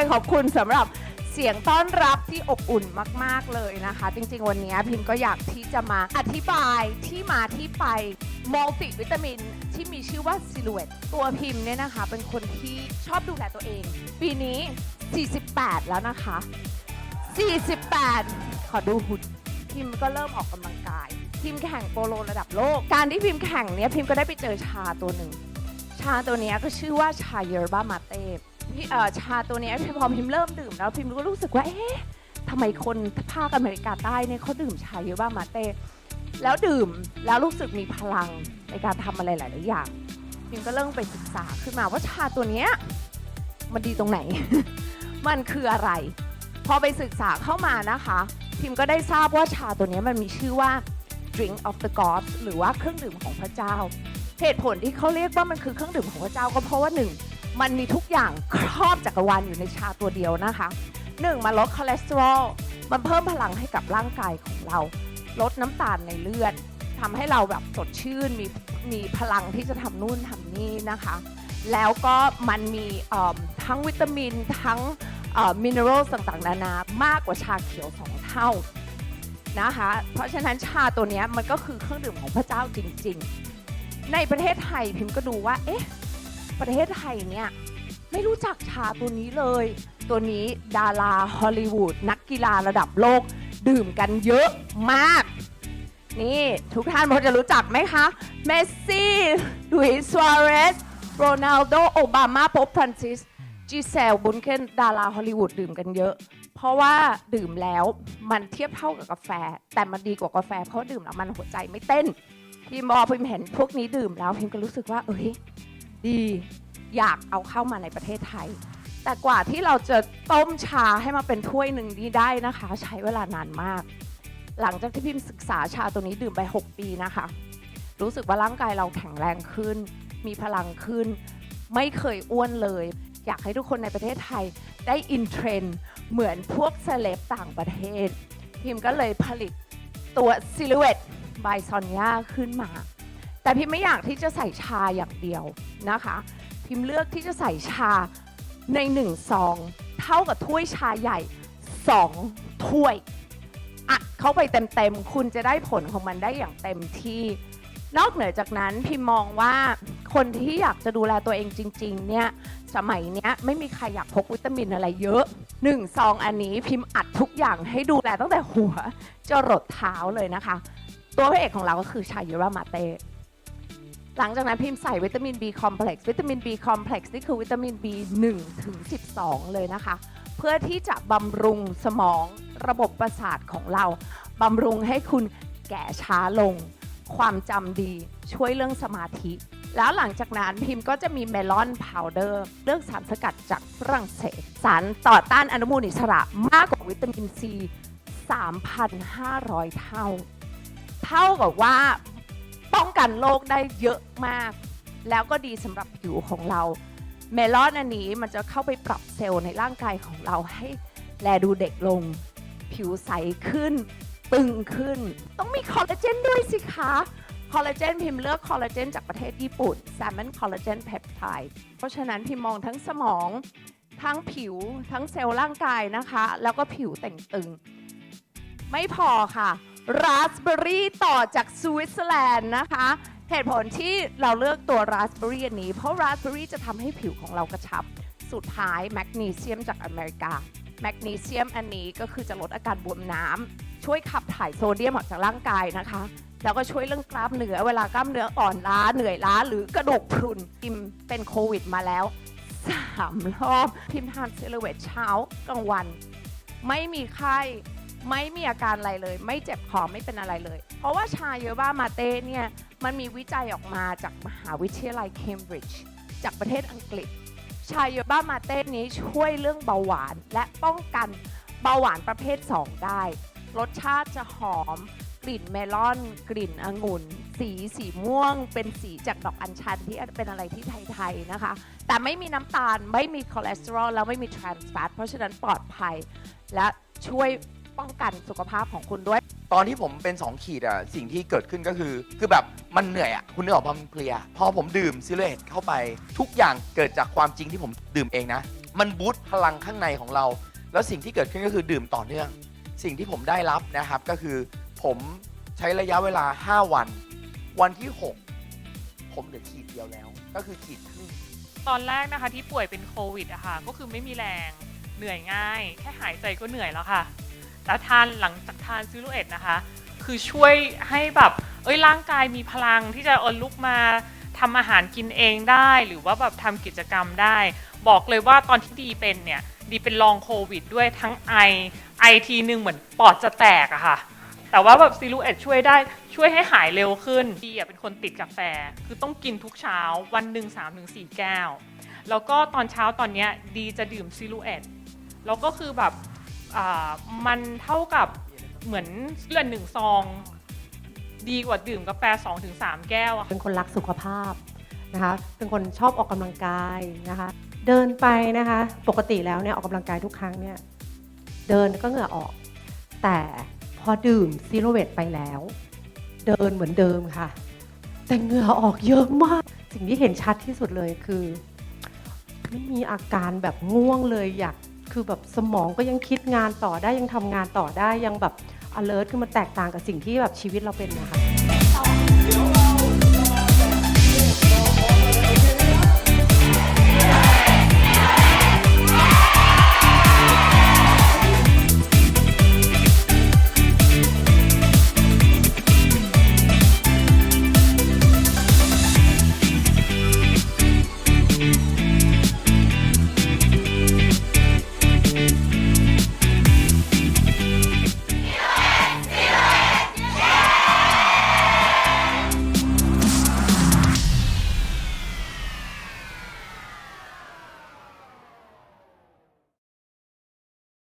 เลยขอบคุณสำหรับเสียงต้อนรับที่อบอุ่นมาก ๆ เลยนะคะ จริง ๆ วันนี้พิมก็อยากที่จะมาอธิบายที่มาที่ไปมัลติวิตามินที่มีชื่อว่าซิลูเอตตัวพิมเนี่ยนะคะ เป็นคนที่ชอบดูแลตัวเอง ปีนี้ 48 แล้วนะคะ 48 ขอดูหุ่นพิมก็เริ่มออกกำลังกาย พิมแข่งโปโลระดับโลก การที่พิมแข่งเนี้ยพิมก็ได้ไปเจอชาตัวหนึ่ง ชาตัวนี้ก็ชื่อว่าชาเยอร์บามาเต้ พี่เอ่อชาตัวเนี้ยพอพิมเริ่มดื่มแล้วพิมก็รู้สึกว่า เอ๊ะทำไมคนภาคอเมริกาใต้เนี่ยเขาดื่มชาเยอร์บามาเต้ แล้วดื่มแล้วรู้สึกมีพลังในการทำอะไรหลายๆอย่างพิมก็เริ่มไปศึกษาขึ้นมาว่าชาตัวเนี้ยมันดีตรงไหน มันคืออะไร พอไปศึกษาเข้ามานะคะ พิมก็ได้ทราบว่าชาตัวนี้มันมีชื่อว่า drink of the gods หรือว่าเครื่องดื่มของพระเจ้า เหตุผลที่เขาเรียกว่ามันคือเครื่องดื่มของพระเจ้าก็เพราะว่าหนึ่ง มันมีทุกอย่างครอบจักรวาลอยู่ในชาตัวเดียวนะคะหนึ่งมันลดคอเลสเตอรอลมันเพิ่มพลังให้กับร่างกายของเรา ลดน้ำตาลในเลือดทำให้เราแบบสดชื่นมีมีพลังที่จะทำนู่นทำนี่นะคะ แล้วก็มันมีทั้งวิตามินทั้งมินเนอรัลต่างๆนานามากกว่าชาเขียวสองเท่านะคะ เพราะฉะนั้นชาตัวนี้มันก็คือเครื่องดื่มของพระเจ้าจริง ๆ ในประเทศไทยพิมพ์ก็ดูว่าเอ๊ะ ประเทศไทยเนี่ยไม่รู้จักชาตัวนี้เลย ตัวนี้ดาราฮอลลีวูดนักกีฬาระดับโลก ดื่มกันเยอะมาก นี่ทุกท่านพอจะรู้จักไหมคะ เมสซี่ลุยส์ซัวเรสโรนัลโดโอบามาโป๊ปฟรานซิสจีเซลบุนเคนดาราฮอลลีวูดดื่มกันเยอะ เพราะว่าดื่มแล้วมันเทียบเท่ากับกาแฟ แต่มันดีกว่ากาแฟเพราะดื่มแล้วมันหัวใจไม่เต้นพิมบอกพิมเห็นพวกนี้ดื่มแล้วพิมก็รู้สึกว่าเอ้ย ดีอยากเอาเข้ามาในประเทศไทย แต่กว่าที่เราจะต้มชาให้มาเป็นถ้วยหนึ่งนี้ได้นะคะ ใช้เวลานานมาก หลังจากที่พิมศึกษาชาตัวนี้ดื่มไป 6 ปีนะคะ รู้สึกว่าร่างกายเราแข็งแรงขึ้น มีพลังขึ้น ไม่เคยอ้วนเลย อยากให้ทุกคนในประเทศไทยได้อินเทรนด์เหมือนพวกเซเลบต่างประเทศ พิมก็เลยผลิตตัว Silhouette by Sonia ขึ้นมา แต่พิมไม่อยากที่จะใส่ชาอย่างเดียว นะคะ พิมเลือกที่จะใส่ชาในหนึ่งซองเท่ากับถ้วยชาใหญ่ 2 ถ้วยอัดเข้าไปเต็มๆ คุณจะได้ผลของมันได้อย่างเต็มที่ นอกเหนือจากนั้นพิมมองว่าคนที่อยากจะดูแลตัวเองจริง ๆ เนี่ยสมัยเนี้ยไม่มีใครอยากพกวิตามินอะไรเยอะหนึ่งซองอันนี้พิมพ์อัดทุกอย่างให้ดูแลตั้งแต่หัวจรดเท้าเลยนะคะ ตัวพระเอกของเราก็คือชาเยูรามาเต้ หลังจากนั้นพิมพ์ใส่วิตามิน B complex วิตามิน B complex นี่คือวิตามิน B 1 ถึง 12 เลยนะคะ เพื่อที่จะบำรุงสมองระบบประสาทของเรา บำรุงให้คุณแก่ช้าลง ความจำดีช่วยเรื่องสมาธิ แล้วหลังจากนั้นพิมพ์ก็จะมีเมลอนพาวเดอร์เลือกสารสกัดจากฝรั่งเศส สารต่อต้านอนุมูลอิสระมากกว่าวิตามินซี3,500 เท่า เท่ากับว่า ป้องกันโรคได้เยอะมาก แล้วก็ดีสำหรับผิวของเรา เมลอนอันนี้มันจะเข้าไปปรับเซลล์ในร่างกายของเราให้แลดูเด็กลง ผิวใสขึ้น ตึงขึ้น ต้องมีคอลลาเจนด้วยสิคะคอลลาเจนพิมพ์เลือกคอลลาเจนจากประเทศญี่ปุ่น Salmon Collagen Peptide เพราะฉะนั้นพิมมองทั้งสมอง ทั้งผิว ทั้งเซลล์ร่างกายนะคะ แล้วก็ผิวแต่งตึง ไม่พอค่ะ ราสเบอร์รี่ต่อจากสวิตเซอร์แลนด์นะคะ เหตุผลที่เราเลือกตัวราสเบอร์รี่อันนี้ เพราะราสเบอร์รี่จะทำให้ผิวของเรากระชับ สุดท้ายแมกนีเซียมจากอเมริกา แมกนีเซียมอันนี้ก็คือจะลดอาการบวมน้ำ ช่วยขับถ่ายโซเดียมออกจากร่างกายนะคะ แล้วก็ช่วยเรื่องกล้ามเนื้อ เวลากล้ามเนื้ออ่อนล้า เหนื่อยล้า หรือกระดูกพรุนพิมเป็นโควิดมาแล้วสามรอบพิมทานเซเลเวตเช้ากลางวัน ไม่มีไข้ ไม่มีอาการอะไรเลย ไม่เจ็บคอไม่เป็นอะไรเลย เพราะว่าชาเยอบ้ามาเต้เนี่ยมันมีวิจัยออกมาจากมหาวิทยาลัยเคมบริดจ์จากประเทศอังกฤษ ชาเยอบ้ามาเต้นี้ช่วยเรื่องเบาหวานและป้องกันเบาหวานประเภท 2 ได้ รสชาติจะหอม กลิ่นเมลอน กลิ่นองุ่น สีสีม่วง เป็นสีจากดอกอัญชันที่เป็นอะไรที่ไทยๆนะคะ แต่ไม่มีน้ำตาลไม่มีคอเลสเตอรอลแล้วไม่มีทรานส์แฟตเพราะฉะนั้นปลอดภัยและช่วย ป้องกันสุขภาพของคุณด้วย ตอนที่ผมเป็น 2 ขีดอะสิ่งที่เกิดขึ้นก็คือ คือแบบมันเหนื่อยอะคุณนึกออกปะมันเพลียพอผมดื่มซิเลตเข้าไป ทุกอย่างเกิดจากความจริงที่ผมดื่มเองนะ มันบูสต์พลังข้างในของเรา แล้วสิ่งที่เกิดขึ้นก็คือดื่มต่อเนื่อง สิ่งที่ผมได้รับนะครับก็คือ ผมใช้ระยะเวลา 5 วัน วันที่ 6 ผมเหลือขีดเดียวแล้ว ก็คือขีดครึ่ง ตอนแรกนะคะที่ป่วยเป็นโควิดอะค่ะก็คือไม่มีแรงเหนื่อยง่าย แค่หายใจก็เหนื่อยแล้วค่ะ แต่ทานหลังจากทานซิลูเอ็ดนะคะ คือช่วยให้แบบเอ้ยร่างกายมีพลังที่จะเออลุกมาทำอาหารกินเองได้ หรือว่าแบบทำกิจกรรมได้ บอกเลยว่าตอนที่ดีเป็นเนี่ยดีเป็นลองโควิดด้วยทั้งไอไอทีหนึ่งเหมือนปอดจะแตกอะค่ะ แต่ว่าแบบซิลูเอ็ดช่วยได้ช่วยให้หายเร็วขึ้นดีอะเป็นคนติดกาแฟ คือต้องกินทุกเช้าวันหนึ่งสามถึงสี่แก้ว แล้วก็ตอนเช้าตอนเนี้ยดีจะดื่มซิลูเอ็ดแล้วก็คือแบบ อ่ามันเท่ากับเหมือนเลือดหนึ่งซอง ดีกว่าดื่มกาแฟ 2-3 แก้วอะค่ะเป็นคนรักสุขภาพนะคะ เป็นคนชอบออกกำลังกายนะคะ เดินไปนะคะ ปกติแล้วเนี่ยออกกำลังกายทุกครั้งเนี่ย เดินก็เหงื่อออก แต่พอดื่มซีโรเวตไปแล้ว เดินเหมือนเดิมค่ะ แต่เหงื่อออกเยอะมาก สิ่งที่เห็นชัดที่สุดเลยคือ ไม่มีอาการแบบง่วงเลยอยาก คือแบบสมองก็ยังคิดงานต่อได้ยังทำงานต่อได้ยังแบบ alert คือมันแตกต่างกับสิ่งที่แบบชีวิตเราเป็นนะคะ